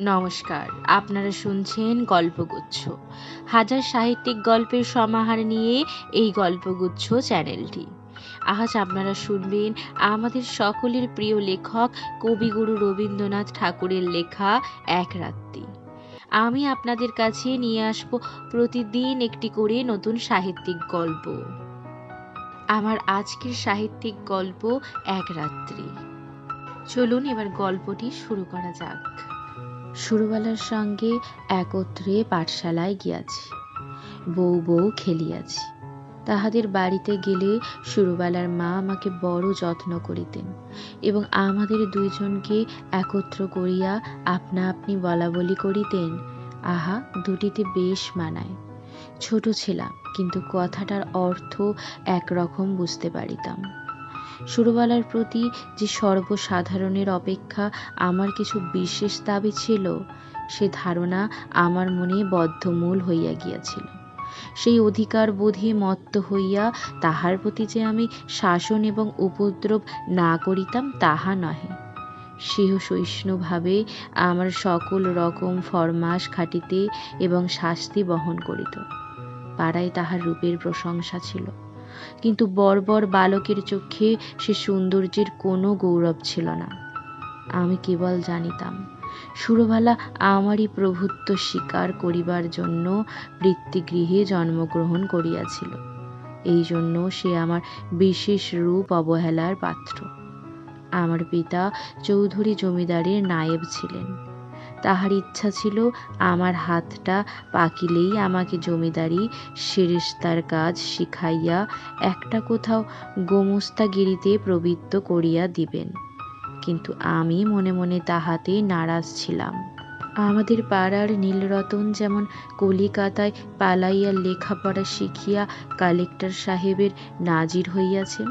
নমস্কার, আপনারা শুনছেন গল্পগুচ্ছ। হাজার সাহিত্যিক গল্পের সমাহার নিয়ে এই গল্পগুচ্ছ চ্যানেলটি। আজ আপনারা শুনবেন আমাদের সকলের প্রিয় লেখক কবিগুরু রবীন্দ্রনাথ ঠাকুরের লেখা এক রাত্রি। আমি আপনাদের কাছে নিয়ে আসব প্রতিদিন একটি করে নতুন সাহিত্যিক গল্প। আমার আজকের সাহিত্যিক গল্প এক রাত্রি। চলুন এবার গল্পটি শুরু করা যাক। সুরবালার সঙ্গে একত্রে পাঠশালায় গিয়াছি। বউ বউ খেলিয়াছি। তাহাদের বাড়িতে গেলে সুরবালার মা আমাকে বড় যত্ন করিতেন এবং আমাদের দুইজনকে একত্র করিয়া আপনা আপনি বলা বলি করিতেন। আহা, দুটিতে বেশ মানায়। ছোট ছিলাম, কিন্তু কথাটার অর্থ একরকম বুঝতে পারিতাম। সুরবালার প্রতি যে সর্বসাধারণের অপেক্ষা আমার কিছু বিশেষ দাবি ছিল, সে ধারণা আমার মনে বদ্ধমূল হইয়া গিয়াছিল। সেই অধিকার বোধে মত্ত হইয়া তাহার প্রতি যে আমি শাসন এবং উপদ্রব না করিতাম তাহা নহে। সেহ সহিষ্ণুভাবে আমার সকল রকম ফরমাস খাটিতে এবং শাস্তি বহন করিত। পাড়ায় তাহার রূপের প্রশংসা ছিল। কিন্তু বর্বর বালকের চোখে সে সৌন্দর্যের কোনো গৌরব ছিল না। আমি কেবল জানিতাম সুরবালা আমারই প্রভুত্ব স্বীকার করিবার জন্য বৃত্তিগৃহে জন্মগ্রহণ করিয়াছিল। এই জন্য সে আমার বিশেষ রূপ অবহেলার পাত্র। আমার পিতা চৌধুরী জমিদারের নায়েব ছিলেন। তাহার ইচ্ছা ছিল আমার হাতটা পাকিলেই আমাকে জমিদারি সেরেস্তার কাজ শিখাইয়া একটা কোথাও গোমস্তাগিরিতে প্রবৃত্ত করিয়া দিবেন। কিন্তু আমি মনে মনে তাহাতে নারাজ ছিলাম। আমাদের পাড়ার নীলরতন যেমন কলিকাতায় পালাইয়া লেখাপড়া শিখিয়া কালেক্টর সাহেবের নাজির হইয়াছেন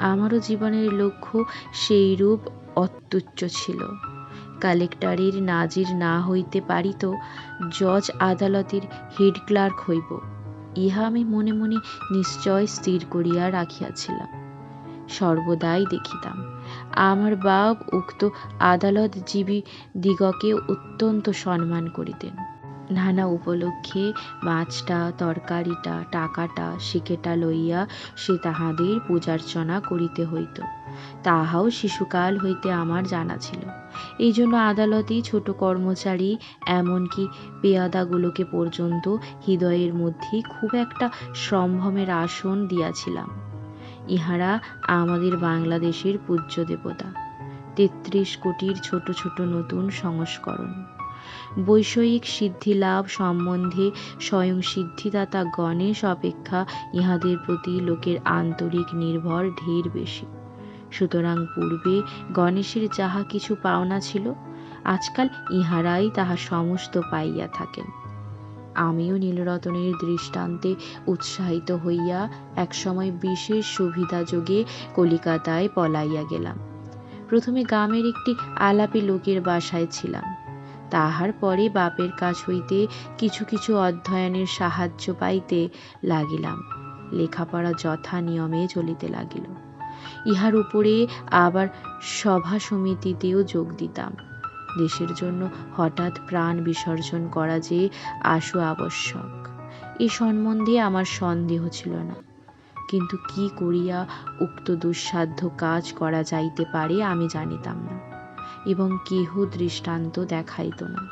আমারও জীবনের লক্ষ্য সেইরূপ অত্যুচ্চ ছিল। কালেক্টরের নাজির না হইতে পারিত, জজ আদালতের হেড ক্লার্ক হইব। ইহা আমি মনে মনে নিশ্চয় স্থির করিয়া রাখিয়াছিলাম। সর্বদাই দেখিতাম, আমার বাপ উক্ত আদালতজীবী দিগকে অত্যন্ত সম্মান করিতেন। নানা উপলক্ষে মাছটা, তরকারিটা, টাকাটা শিকেটা লইয়া সে তাহাদের পূজার্চনা করিতে হইত। তাহাও শিশুকাল হইতে আমার জানা ছিল। এই জন্য আদালতে ছোট কর্মচারী এমনকি পেয়াদাগুলোকে পর্যন্ত হৃদয়ের মধ্যে খুব একটা সম্ভ্রমের আসন দিয়াছিলাম। ইহারা আমাদের বাংলাদেশের পূজ্য দেবতা। তেত্রিশ কোটির ছোট ছোট নতুন সংস্করণ। বৈষয়িক সিদ্ধিলাভ সম্বন্ধে স্বয়ং সিদ্ধিদাতা গণেশ অপেক্ষা ইহাদের প্রতি লোকের আন্তরিক নির্ভর ঢের বেশি। সুতরাং পূর্বে গণেশের যাহা কিছু পাওনা ছিল, আজকাল ইহারাই তাহা সমস্ত পাইয়া থাকেন। আমিও নীলরতনের দৃষ্টান্তে উৎসাহিত হইয়া একসময় বিশেষ সুবিধাযোগে কলিকাতায় পলাইয়া গেলাম। প্রথমে গ্রামের একটি আলাপি লোকের বাসায় ছিলাম। তাহার পরে বাপের কাছ হইতে কিছু কিছু অধ্যয়নের সাহায্য পাইতে লাগিলাম। লেখাপড়া যথা নিয়মে চলিতে লাগিল। ইহার উপরে আবার সভা সমিতিতেও যোগ দিতাম। দেশের জন্য হঠাৎ প্রাণ বিসর্জন করা যে আশু আবশ্যক, এ সম্বন্ধে আমার সন্দেহ ছিল না। কিন্তু কি করিয়া উক্ত দুঃসাধ্য কাজ করা যাইতে পারে আমি জানিতাম না। এবং কেহ দৃষ্টান্ত দেখাইত না।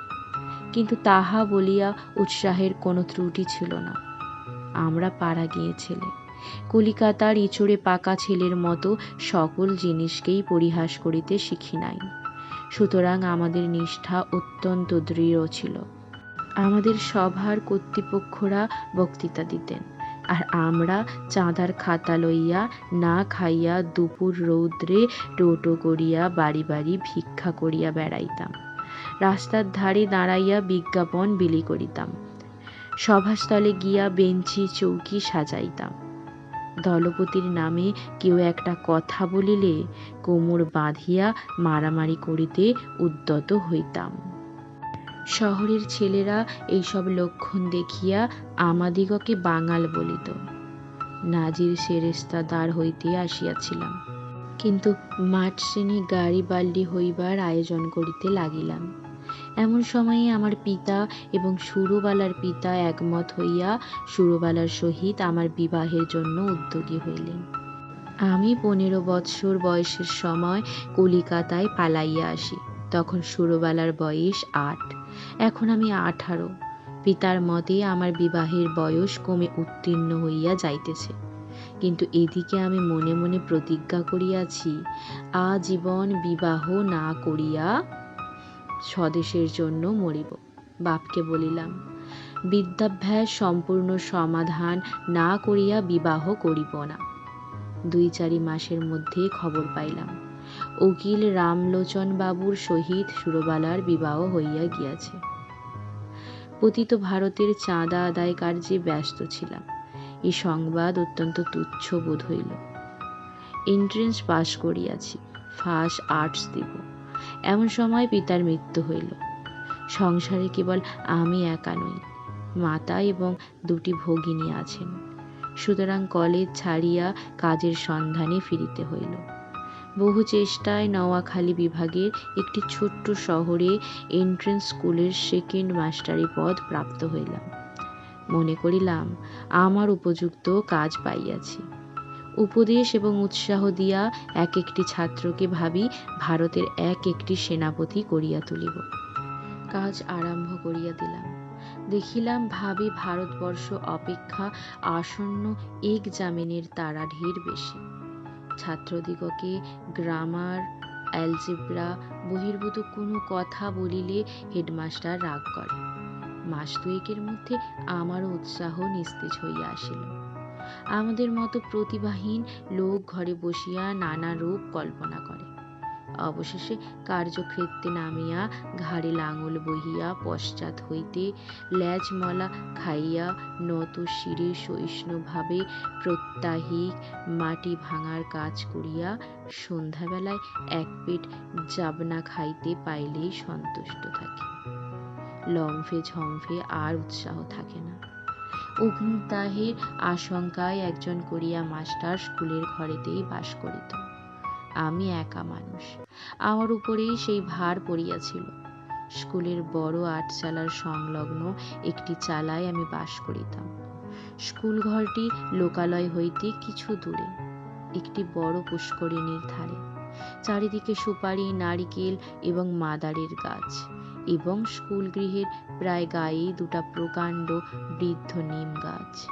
কিন্তু তাহা বলিয়া উৎসাহের কোনো ত্রুটি ছিল না। আমরা পাড়া গিয়েছিলে। কলিকাতার ইঁচড়ে পাকা ছেলের মতো সকল জিনিসকেই পরিহাস করিতে শিখি নাই। সুতরাং আমাদের নিষ্ঠা অত্যন্ত দৃঢ় ছিল। আমাদের সভার কর্তৃপক্ষরা বক্তৃতা দিতেন। আর আমরা চাঁদার খাতা লইয়া না খাইয়া দুপুর রৌদ্রে টোটো করিয়া বাড়ি বাড়ি ভিক্ষা করিয়া বেড়াইতাম। রাস্তার ধারে দাঁড়াইয়া বিজ্ঞাপন বিলি করিতাম। সভাস্থলে গিয়া বেঞ্চি চৌকি সাজাইতাম। দলপতির নামে কেউ একটা কথা বলিলে কোমর বাঁধিয়া মারামারি করিতে উদ্যত হইতাম। শহরের ছেলেরা এইসব লক্ষণ দেখিয়া আমাদিগকে বাঙাল বলিত। নাজির সেরেস্তা দ্বার হইতে আসিয়াছিলাম। কিন্তু মাঠ শ্রেণি গাড়ি বাল্লি হইবার আয়োজন করিতে লাগিলাম। এমন সময়ে আমার পিতা এবং সুরবালার পিতা একমত হইয়া সুরবালার সহিত আমার বিবাহের জন্য উদ্যোগী হইলেন। আমি পনেরো বৎসর বয়সের সময় কলিকাতায় পালাইয়া আসি। তখন সুরবালার বয়স আট। এখন আমি আঠারো। পিতার মতে আমার বিবাহের বয়স কমে উত্তীর্ণ হইয়া যাইতেছে। কিন্তু এদিকে আমি মনে মনে প্রতিজ্ঞা করিয়াছি, আজীবন বিবাহ না করিয়া স্বদেশের জন্য মরিব। বাপকে বলিলাম, বিদ্যাভ্যাস সম্পূর্ণ সমাধান না করিয়া বিবাহ করিব না। দুই চারি মাসের মধ্যে খবর পাইলাম। উকিল রামলোচন বাবুর সহিত সুরবালার বিবাহ হইয়া গিয়াছে। পতিত ভারতের চাঁদা আদায় কার্যে ব্যস্ত ছিলাম। এই সংবাদ অত্যন্ত তুচ্ছ বোধ হইল। এন্ট্রেন্স পাশ করিয়াছি ফার্স্ট আর্টস দিব। এমন সময় পিতার মৃত্যু হইল। সংসারে কেবল আমি একা নই, মাতা এবং দুটি ভগিনী আছেন। সুতরাং কলেজ ছাড়িয়া কাজের সন্ধানে ফিরিতে হইল। বহু চেষ্টায় নওয়াখালী বিভাগের একটি ছোট্ট শহরে এন্ট্রেন্স স্কুলের সেকেন্ড মাস্টারি পদ প্রাপ্ত হইলাম। মনে করিলাম, আমার উপযুক্ত কাজ পাইয়াছি। উপদেশ এবং উৎসাহ দিয়া এক একটি ছাত্রকে ভাবি ভারতের এক একটি সেনাপতি করিয়া তুলিব। কাজ আরম্ভ করিয়া দিলাম। দেখিলাম ভাবি ভারতবর্ষ অপেক্ষা আসন্ন এক্সামিনের তারা ঢের বেশি। ছাত্রদিগকে গ্রামার, অ্যালজেব্রা বহির্ভূত কোনো কথা বলিলে হেডমাস্টার রাগ করে। মাস দুয়েকের মধ্যে আমারও উৎসাহ নিস্তেজ হইয়া আসিল। আমাদের মতো প্রতিভাহীন লোক ঘরে বসিয়া নানা রূপ কল্পনা করে। অবশেষে কার্যক্ষেত্রে নামিয়া ঘাড়ে লাঙল বহিয়া পশ্চাৎ হইতে ল্যাজমলা খাইয়া নত শিরে সহিষ্ণুভাবে প্রত্যাহিক মাটি ভাঙার কাজ করিয়া সন্ধ্যাবেলায় এক পেট জাবনা খাইতে পাইলেই সন্তুষ্ট থাকে। লম্ফে ঝম্ফে আর উৎসাহ থাকে না। অগ্নিদাহের আশঙ্কায় একজন করিয়া মাস্টার স্কুলের ঘরেতেই বাস করিত। আমি একা মানুষ। আমার উপরেই সেই ভার পড়িয়াছিল। স্কুলের বড় আটচালার সংলগ্ন একটি চালায় আমি বাস করিতাম। স্কুল ঘরটি লোকালয় হইতে কিছু দূরে, একটি বড় পুষ্করিণীর ধারে। চারিদিকে সুপারি, নারিকেল এবং মাদারের গাছ এবং স্কুল গৃহের প্রায় গায়ে দুটা প্রকাণ্ড বৃদ্ধ নিম গাছ।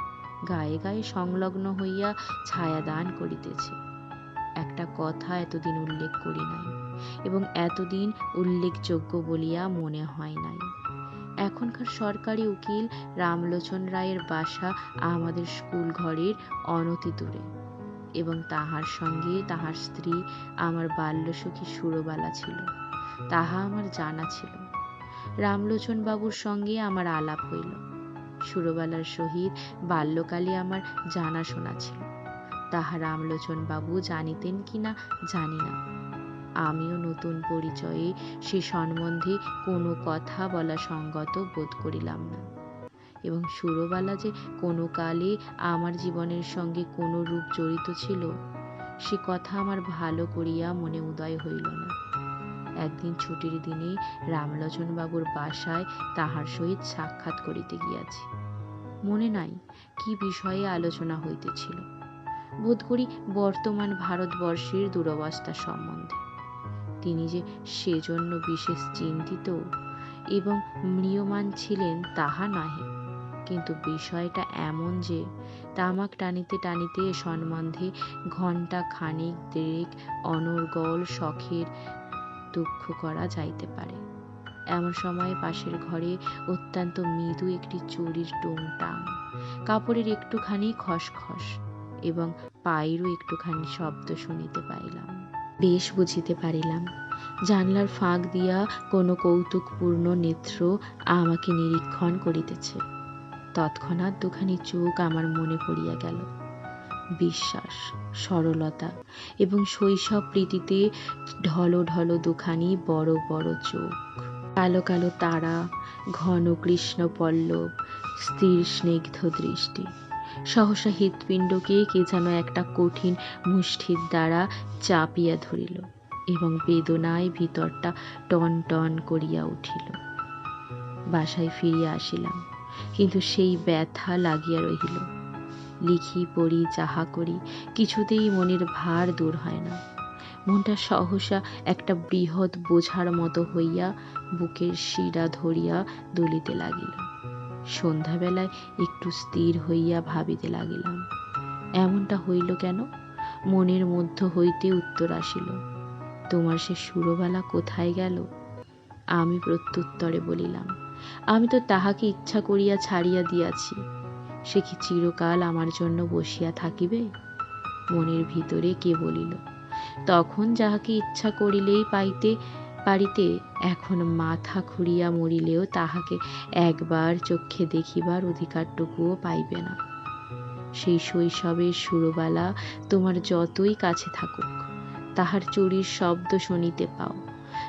গায়ে গায়ে সংলগ্ন হইয়া ছায়াদান করিতেছে। একটা কথা এতদিন উল্লেখ করি নাই এবং এতদিন উল্লেখযোগ্য বলিয়া মনে হয় নাই। এখনকার সরকারি উকিল রামলোচন রায়ের বাসা আমাদের স্কুল ঘরের অনতি দূরে এবং তাহার সঙ্গে তাহার স্ত্রী, আমার বাল্যসখী সুরবালা ছিল, তাহা আমার জানা ছিল। রামলোচন বাবুর সঙ্গে আমার আলাপ হইল। সুরবালার সহিত বাল্যকালে আমার জানাশোনা ছিল। তাহা রামলোচন বাবু জানিতেন কিনা জানি না। আমিও নতুন পরিচয়ে সে সম্বন্ধে কোনো কথা বলা সঙ্গত বোধ করিলাম না। এবং সুরবালা যে কোনো কালে আমার জীবনের সঙ্গে কোনো রূপ জড়িত ছিল, সে কথা আমার ভালো করিয়া মনে উদয় হইল না। একদিন ছুটির দিনে রামলোচন বাবুর বাসায় তাহার সহিত সাক্ষাৎ করিতে গিয়াছি। মনে নাই কি বিষয়ে আলোচনা হইতেছিল। বোধ করি বর্তমান ভারতবর্ষের দুরবস্থা সম্বন্ধে। তিনি যে সেজন্য বিশেষ চিন্তিত এবং ম্রিয়মান ছিলেন তাহা নহে, কিন্তু বিষয়টা এমন যে তামাক টানিতে টানিতে সম্বন্ধে ঘণ্টা খানিক দেরেক অনর্গল শখের দুঃখ করা যাইতে পারে। এমন সময় পাশের ঘরে অত্যন্ত মৃদু একটি চুরির টুংটাং, কাপড়ের একটুখানি খসখস এবং পায়েরও একটুখানি শব্দ শুনিতে পাইলাম। বেশ বুঝিতে পারিলাম, জানলার ফাঁক দিয়া কোনো কৌতুকপূর্ণ নেত্র আমাকে নিরীক্ষণ করিতেছে। তৎক্ষণাৎ দুখানি চোখ আমার মনে পড়িয়া গেল। বিশ্বাস, সরলতা এবং শৈশব প্রীতিতে ঢলো ঢলো দুখানি বড় বড় চোখ। কালো কালো তারা, ঘন কৃষ্ণ পল্লব স্থির স্নিগ্ধ দৃষ্টি। সহসা হৃৎপিণ্ডকে কে যেন একটা কঠিন মুষ্টির দ্বারা চাপিয়া ধরিল এবং বেদনায় ভিতরটা টন টন করিয়া উঠিল। বাসায় ফিরিয়া আসিলাম, কিন্তু সেই ব্যথা লাগিয়া রহিল। লিখি পড়ি যাহা করি, কিছুতেই মনের ভার দূর হয় না। মনটা সহসা একটা বৃহৎ বোঝার মতো হইয়া বুকের শিরা ধরিয়া দুলিতে লাগিল। সন্ধ্যাবেলায় একটু স্থির হইয়া ভাবিতে লাগিলাম। এমনটা হইল কেন? মনের মধ্য হইতে উত্তর আসিল, তোমার সে সুরবালা কোথায় গেল? আমি প্রত্যুত্তরে বলিলাম, আমি তো তাহাকে ইচ্ছা করিয়া ছাড়িয়া দিয়াছি, সে কি চিরকাল আমার জন্য বসিয়া থাকিবে? মনের ভিতরে কে বলিল, তখন যাহাকে ইচ্ছা করিলেই পাইতে পারিতে এখন মাথা খুঁড়িয়া মরিলেও তাহাকে একবার চক্ষে দেখিবার অধিকারটুকুও পাইবে না। সেই শৈশবের সুরবালা তোমার যতই কাছে থাকুক, তাহার চুরির শব্দ শুনিতে পাও,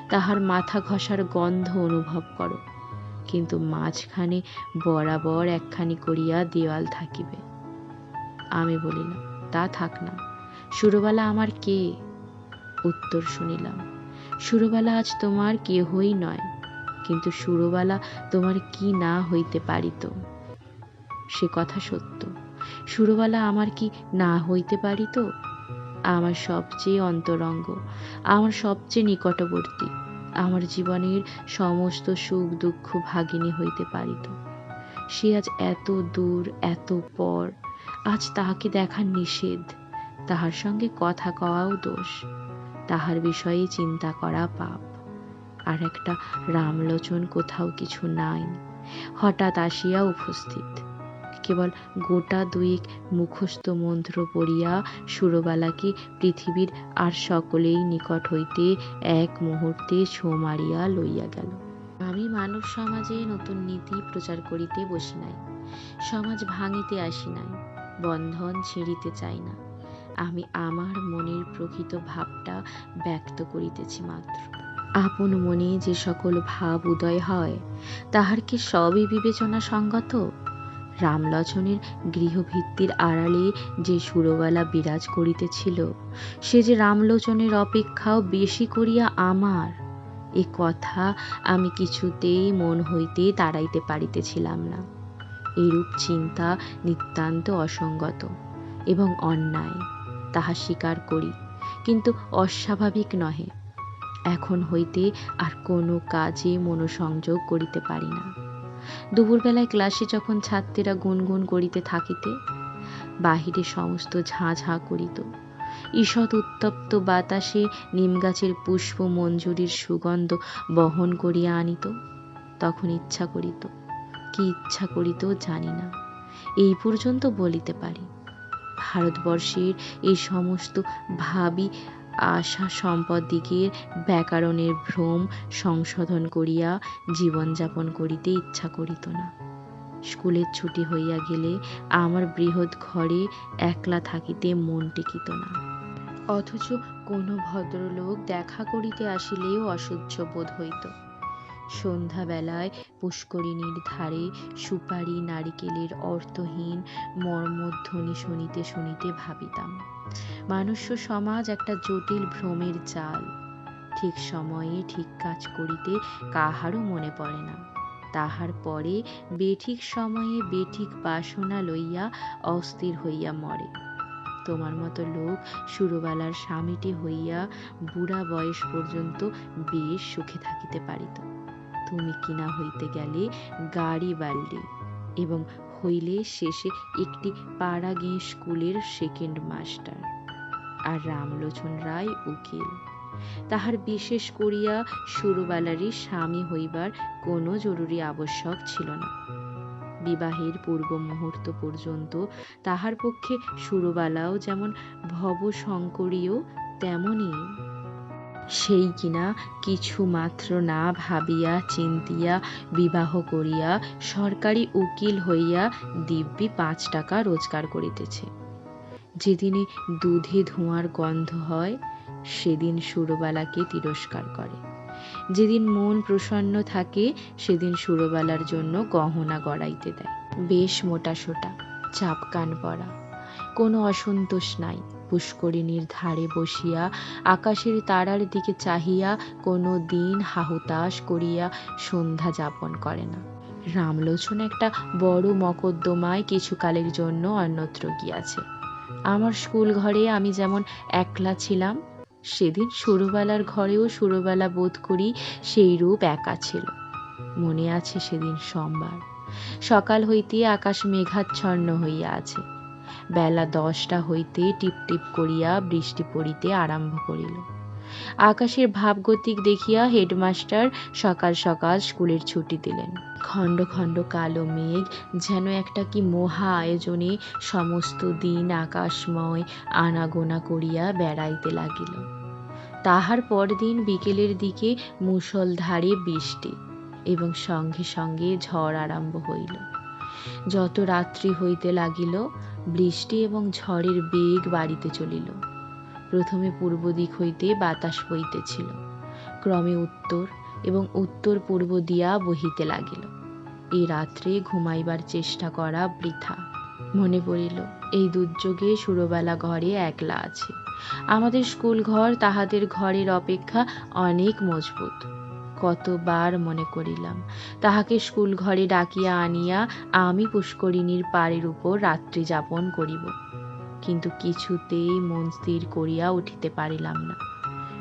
তাহার মাথা ঘষার গন্ধ অনুভব করো, কিন্তু মাঝখানে বরাবর একখানি করিয়া দেওয়াল থাকিবে। আমি বলিলাম, তা থাক না, সুরবালা আমার কে? উত্তর শুনিলাম সুরবালা আজ তোমার কেহই নয়, কিন্তু সুরবালা তোমার কি না হইতে পারিত? সে কথা সত্য। সুরবালা আমার কি না হইতে পারিত? আমার সবচেয়ে অন্তরঙ্গ, আমার সবচেয়ে নিকটবর্তী, আমার জীবনের সমস্ত সুখ দুঃখ ভাগিনী হইতে পারিত। সে আজ এত দূর, এত পর, আজ তাহাকে দেখা নিষেধ, তাহার সঙ্গে কথা কওয়াও দোষ। তাহার বিষয়ে চিন্তা করা পাপ। আর একটা রামলোচন কোথাও কিছু নাই। হঠাৎ আসিয়া উপস্থিত। কেবল গোটা দুয়েক মুখস্থ মন্ত্র পড়িয়া সুরবালাকে পৃথিবীর আর সকলেই নিকট হইতে এক মুহূর্তে ছো মারিয়া লইয়া গেল। আমি মানব সমাজে নতুন নীতি প্রচার করিতে বসি নাই। সমাজ ভাঙিতে আসি নাই। বন্ধন ছিঁড়িতে চাই না। আমি আমার মনের প্রকৃত ভাবটা ব্যক্ত করিতেছি মাত্র। আপন মনে যে সকল ভাব উদয় হয়, তাহার কি সবই বিবেচনা সঙ্গত? রামলোচনের গৃহভিত্তির আড়ালে যে সুরবালা বিরাজ করিতেছিল, সে যে রামলোচনের অপেক্ষাও বেশি করিয়া আমার, এ কথা আমি কিছুতেই মন হইতে তাড়াইতে পারিতেছিলাম না। এরূপ চিন্তা নিতান্ত অসঙ্গত এবং অন্যায়। তাহা স্বীকার করি, কিন্তু অস্বাভাবিক নহে। এখন হইতে আর কোনো কাজে মনোসংযোগ করিতে পারি না। দুপুরবেলায় ক্লাসে যখন ছাত্রীরা গুনগুন করিতে থাকিতে, বাহিরে সমস্ত ঝাঁ ঝাঁ করিত। ঈষৎ উত্তপ্ত বাতাসে নিমগাছের পুষ্প মঞ্জুরির সুগন্ধ বহন করিয়া আনিত। তখন ইচ্ছা করিত, কি ইচ্ছা করিত জানি না। এই পর্যন্ত বলিতে পারি। ভারতবর্ষের এই সমস্ত ভাবি আশা সম্পদ সম্পদদিগের ব্যাকরণের ভ্রম সংশোধন করিয়া জীবনযাপন করিতে ইচ্ছা করিত না। স্কুলের ছুটি হইয়া গেলে আমার বৃহৎ ঘরে একলা থাকিতে মন টিকিত না। অথচ কোনো ভদ্রলোক দেখা করিতে আসিলেও অসহ্য বোধ হইত। সন্ধ্যাবেলায় পুষ্করিণীর ধারে সুপারি নারিকেলের অর্থহীন মর্মধ্বনি শুনিতে শুনিতে ভাবিতাম। মানুষ্য সমাজ একটা জটিল ভ্রমের জাল। ঠিক সময়ে ঠিক কাজ করিতে কাহারও মনে পড়ে না। তাহার পরে বেঠিক সময়ে বেঠিক বাসনা লইয়া অস্থির হইয়া মরে। তোমার মতো লোক সুরবালার স্বামীটি হইয়া বুড়া বয়স পর্যন্ত বেশ সুখে থাকিতে পারিত। তুমি কিনা হইতে গেলে গাড়ি বাল্ডি এবং হইলে শেষে একটি পাড়া গিয়ে স্কুলের সেকেন্ড মাস্টার আর রামলোচন রায় উকিল। তাহার বিশেষ করিয়া সুরবালারই স্বামী হইবার কোনো জরুরি আবশ্যক ছিল না। বিবাহের পূর্ব মুহূর্ত পর্যন্ত তাহার পক্ষে সুরবালাও যেমন ভবশঙ্করীয় তেমনই। সেই কিনা কিছু মাত্র না ভাবিয়া চিন্তিয়া বিবাহ করিয়া সরকারি উকিল হইয়া দিব্যি পাঁচ টাকা রোজগার করিতেছে। যেদিনে দুধে ধোঁয়ার গন্ধ হয়, সেদিন সুরবালাকে তিরস্কার করে। যেদিন মন প্রসন্ন থাকে, সেদিন সুরবালার জন্য গহনা গড়াইতে দেয়। বেশ মোটা সোটা চাপ কান পরা। কোনো অসন্তোষ নাই। পুষ্করিণীর ধারে বসিয়া আকাশের তারার দিকে চাহিয়া কোনো দিন হাহুতাশ করিয়া সন্ধ্যা যাপন করে না। রামলোচন একটা বড় মকদ্দমায় কিছুকালের জন্য অন্যত্র গিয়াছে। আমার স্কুল ঘরে আমি যেমন একলা ছিলাম, সেদিন সুরবালার ঘরেও সুরবালা বোধ করি সেই রূপ একা ছিল। মনে আছে সেদিন সোমবার। সকাল হইতে আকাশ মেঘাচ্ছন্ন হইয়া আছে। বেলা দশটা হইতে টিপ টিপ করিয়া বৃষ্টি পড়িতে আরম্ভ করিল। আকাশের ভাবগতিক দেখিয়া হেডমাস্টার সকাল সকাল স্কুলের ছুটি দিলেন। খণ্ড খণ্ড কালো মেঘ, যেন একটা কি মহা আয়োজনে সমস্ত দিন আকাশময় আনাগোনা করিয়া বেড়াইতে লাগিল। তাহার পরদিন বিকেলের দিকে মুষলধারে বৃষ্টি এবং সঙ্গে সঙ্গে ঝড় আরম্ভ হইল। যত রাত্রি হইতে লাগিল, বৃষ্টি এবং ঝড়ের বেগ বাড়িতে চলিল। প্রথমে পূর্ব দিক হইতে বাতাস বইতেছিল। ক্রমে উত্তর এবং উত্তর পূর্ব দিয়া বহিতে লাগিল। এই রাত্রে ঘুমাইবার চেষ্টা করা বৃথা। মনে পড়িল, এই দুর্যোগে সুরবেলা ঘরে একলা আছে। আমাদের স্কুল ঘর তাহাদের ঘরের অপেক্ষা অনেক মজবুত। কতবার মনে করিলাম। তাহাকে স্কুল ঘরে ডাকিয়া আনিয়া আমি পুষ্করিণীর পাড়ের উপর রাত্রি যাপন করিব। কিন্তু কিছুতেই মন স্থির করিয়া উঠিতে পারিলাম না।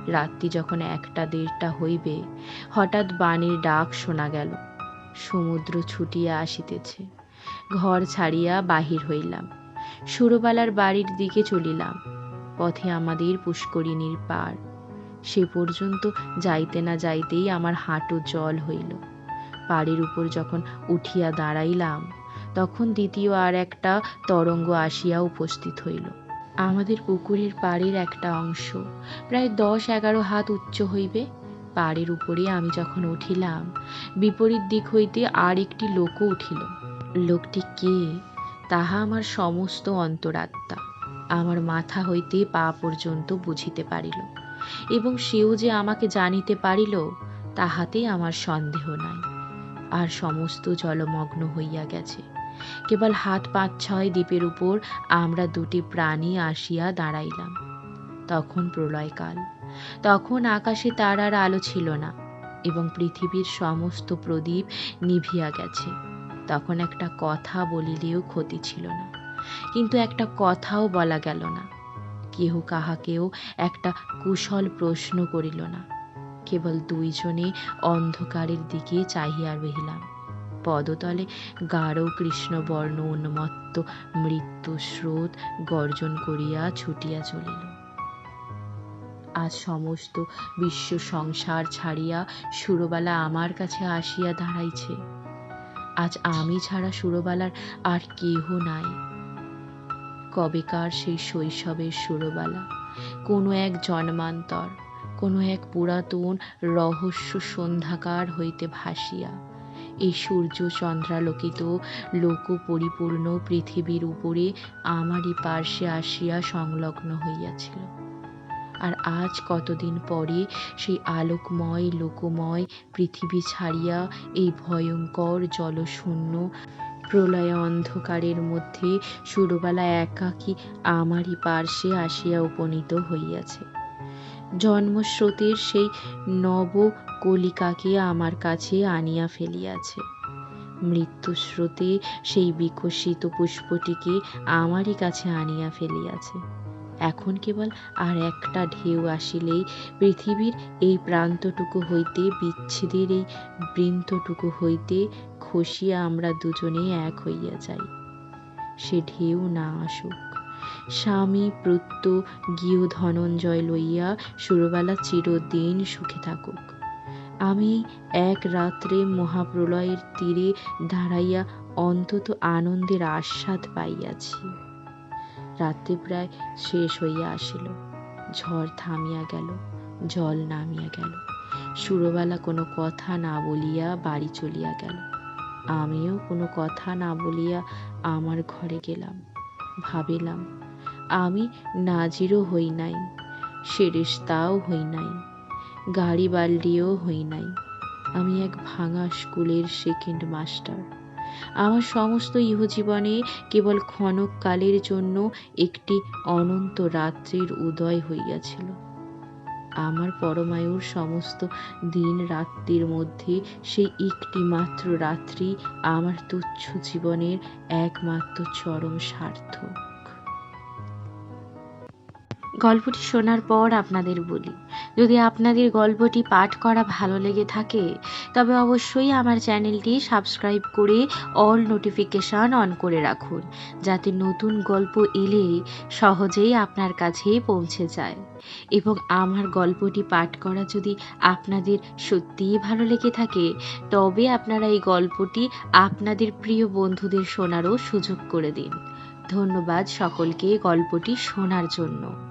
রাত্রি যখন একটা দেড়টা হইবে, হঠাৎ বাণীর ডাক শোনা গেল। সমুদ্র ছুটিয়া আসিতেছে। ঘর ছাড়িয়া বাহির হইলাম। সুরবালার বাড়ির দিকে চলিলাম। পথে আমাদের পুষ্করিণীর পার সে পর্যন্ত যাইতে না যাইতেই আমার হাঁটু জল হইল। পাড়ের উপর যখন উঠিয়া দাঁড়াইলাম, তখন দ্বিতীয় আর একটা তরঙ্গ আসিয়া উপস্থিত হইল। আমাদের পুকুরের পাড়ের একটা অংশ, প্রায় দশ এগারো হাত উচ্চ হইবে। পাড়ের উপরে আমি যখন উঠিলাম, বিপরীত দিক হইতে আর একটি লোকও উঠিল। লোকটি কে? তাহা আমার সমস্ত অন্তরাত্মা। আমার মাথা হইতে পা পর্যন্ত বুঝিতে পারিল। এবং সেও যে আমাকে জানিতে পারিল, তাহাতে আমার সন্দেহ নাই। আর সমস্ত জলমগ্ন হইয়া গেছে। কেবল হাত পাঁচ ছয় দ্বীপের উপর আমরা দুটি প্রাণী আসিয়া দাঁড়াইলাম। তখন প্রলয়কাল। তখন আকাশে তারার আলো ছিল না এবং পৃথিবীর সমস্ত প্রদীপ নিভিয়া গেছে। তখন একটা কথা বলিলেও ক্ষতি ছিল না। কিন্তু একটা কথাও বলা গেল না। কেহ কাহাকেও একটা কুশল প্রশ্ন করিল না। কেবল দুইজনে অন্ধকারের দিকে চাহিয়া রহিলাম। পদতলে গাঢ় কৃষ্ণবর্ণ উন্মত্ত মৃত্যু স্রোত গর্জন করিয়া ছুটিয়া চলিল। আজ সমস্ত বিশ্ব সংসার ছাড়িয়া সুরবালা আমার কাছে আসিয়া দাঁড়াইছে। আজ আমি ছাড়া সুরবালার আর কেহ নাই। কবেকার সেই শৈশবের সুরবালা। কোনো এক জন্মান্তর, কোনো এক পুরাতন রহস্য সন্ধ্যাকার হইতে ভাসিয়া, এই সূর্য চন্দ্রালোকিত লোক পরিপূর্ণ পৃথিবীর উপরে আমারই পার্শ্বে আসিয়া সংলগ্ন হইয়াছিল। আর আজ কতদিন পরে সেই আলোকময়, লোকময় পৃথিবী ছাড়িয়া এই ভয়ঙ্কর জলশূন্য প্রলয় অন্ধকারের মধ্যে সুরবালা একাকী আমারই পার্শ্বে আসিয়া উপনীত হইয়াছে। জন্মস্রোতের সেই নব কলিকাকে আমার কাছে আনিয়া ফেলিয়াছে। মৃত্যুস্রোতে সেই বিকশিত পুষ্পটিকে আমারই কাছে আনিয়া ফেলিয়াছে। এখন কেবল আর একটা ঢেউ আসিলেই পৃথিবীর এই প্রান্তটুকু হইতে বিচ্ছেদের এই বৃন্তটুকু হইতে খসিয়া আমরা দুজনে এক হইয়া যাই। সে ঢেউ না আসুক। স্বামী প্রত্য গৃহ ধনঞ্জয় লইয়া সুরবালা চিরদিন সুখে থাকুক। আমি এক রাত্রে মহাপ্রলয়ের তীরে দাঁড়াইয়া অন্তত আনন্দের আস্বাদ পাইয়াছি। রাত্রি প্রায় শেষ হইয়া আসিল। ঝড় থামিয়া গেল, জল নামিয়া গেল। সুরবালা কোনো কথা না বলিয়া বাড়ি চলিয়া গেল। আমিও কোনো কথা না বলিয়া আমার ঘরে গেলাম। ভাবিলাম, আমি নাজিরও হই নাই সেরেস্তাও হই নাই, গাড়ি বাল্ডিও হই নাই, আমি এক ভাঙা স্কুলের সেকেন্ড মাস্টার আমার সমস্ত ইহজীবনে কেবল ক্ষণকালের জন্য একটি অনন্ত রাত্রির উদয় হইয়াছিল। আমার পরমায়ুর সমস্ত দিন রাত্রির মধ্যে সেই একটি মাত্র রাত্রি আমার তুচ্ছ জীবনের একমাত্র চরম সার্থক গল্পটি শোনার পর আপনাদের বলি, যদি আপনাদের গল্পটি পাঠ করা ভালো লেগে থাকে, তবে অবশ্যই আমার চ্যানেলটি সাবস্ক্রাইব করে অল নোটিফিকেশান অন করে রাখুন, যাতে নতুন গল্প এলে সহজেই আপনার কাছে পৌঁছে যায়। এবং আমার গল্পটি পাঠ করা যদি আপনাদের সত্যিই ভালো লেগে থাকে, তবে আপনারা এই গল্পটি আপনাদের প্রিয় বন্ধুদের শোনারও সুযোগ করে দিন। ধন্যবাদ সকলকে গল্পটি শোনার জন্য।